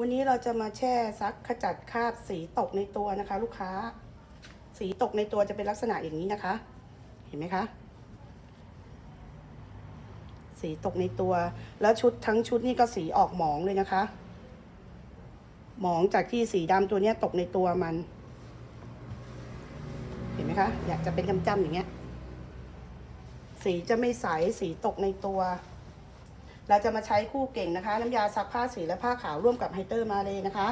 วันนี้เราจะมาแช่ซักขจัดคราบสีตกในตัวนะคะ ลูกค้า สีตกในตัวจะเป็นลักษณะอย่างนี้นะคะ เห็นไหมคะ สีตกในตัว แล้วชุดทั้งชุดนี่ก็สีออกหมองเลยนะคะ หมองจากที่สีดำตัวเนี้ยตกในตัวมัน เห็นไหมคะ อยากจะเป็นจำๆอย่างเงี้ย สีจะไม่ใส สีตกในตัว เราจะมาใช้คู่เก่งนะคะ น้ำยาซักผ้าสีและผ้าขาวร่วมกับไฮเตอร์มาเลยนะคะ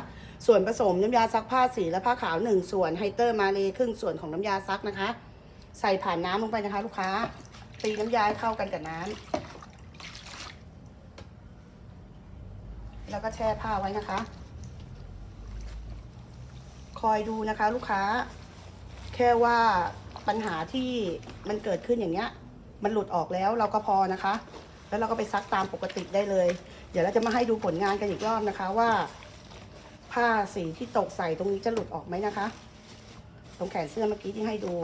ส่วนผสมน้ำยาซักผ้าสีและผ้าขาว 1 ส่วนไฮเตอร์มาเลยครึ่งส่วนของน้ำยาซักนะคะ ใส่ผ่านน้ำลงไปนะคะ ลูกค้า ตีน้ำยาให้เข้ากันกับน้ำแล้วก็แช่ผ้าไว้นะคะ คอยดูนะคะลูกค้า แค่ว่าปัญหาที่มันเกิดขึ้นอย่างเงี้ย มันหลุดออกแล้วเราก็พอนะคะ แล้วเราก็ไปซักตามปกติได้เลย เดี๋ยวเราจะมาให้ดูผลงานกันอีกรอบนะคะว่า ผ้าสีที่ตกใส่ตรงนี้จะหลุดออกไหมนะคะ ตรงแขนเสื้อเมื่อกี้ที่ให้ดู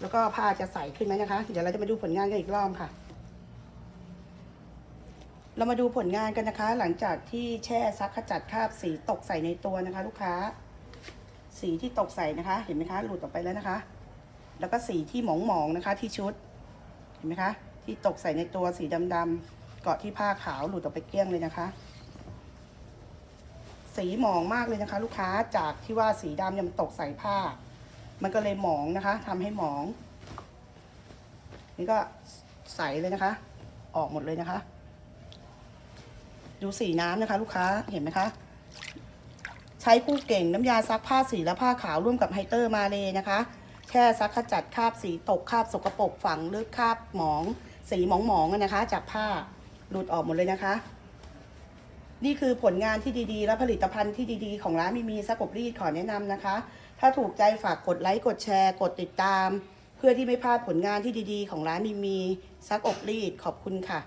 แล้วก็ผ้าจะใสขึ้นไหมนะคะ เดี๋ยวเราจะมาดูผลงานกันอีกรอบค่ะ เรามาดูผลงานกันนะคะ หลังจากที่แช่ซักขจัดคราบสีตกใส่ในตัวนะคะ ลูกค้า สีที่ตกใส่นะคะ เห็นไหมคะ หลุดออกไปแล้วนะคะ แล้วก็สีที่หมองๆนะคะ ที่ชุด เห็นไหมคะ ที่ตกใส่ในตัวสีดำๆเกาะที่ผ้าขาวหลุดออกไปเกลี้ยงเลยนะคะ สีหมองมากเลยนะคะ ลูกค้าจากที่ว่าสีดำยังตกใส่ผ้า มันก็เลยหมองนะคะทำให้หมอง นี่ก็ใสเลยนะคะ ออกหมดเลยนะคะ ดูสีน้ำนะคะ ลูกค้าเห็นไหมคะใช้คู่เก่งน้ำยาซักผ้าสีและผ้าขาวร่วมกับไฮเตอร์มาเลยนะคะแช่ซักขจัดคราบสีตกคราบสกปรกฝังลึกคราบหมอง สีหมองๆนะคะ จากผ้าหลุดออกหมดเลยนะคะ นี่คือผลงานที่ดีๆ และผลิตภัณฑ์ที่ดีๆ ของร้านมีมีซักอบรีดขอแนะนำนะคะ ถ้าถูกใจฝากกดไลค์กดแชร์กดติดตาม เพื่อที่ไม่พลาดผลงานที่ดีๆ ของร้านมีมีซักอบรีดขอบคุณค่ะ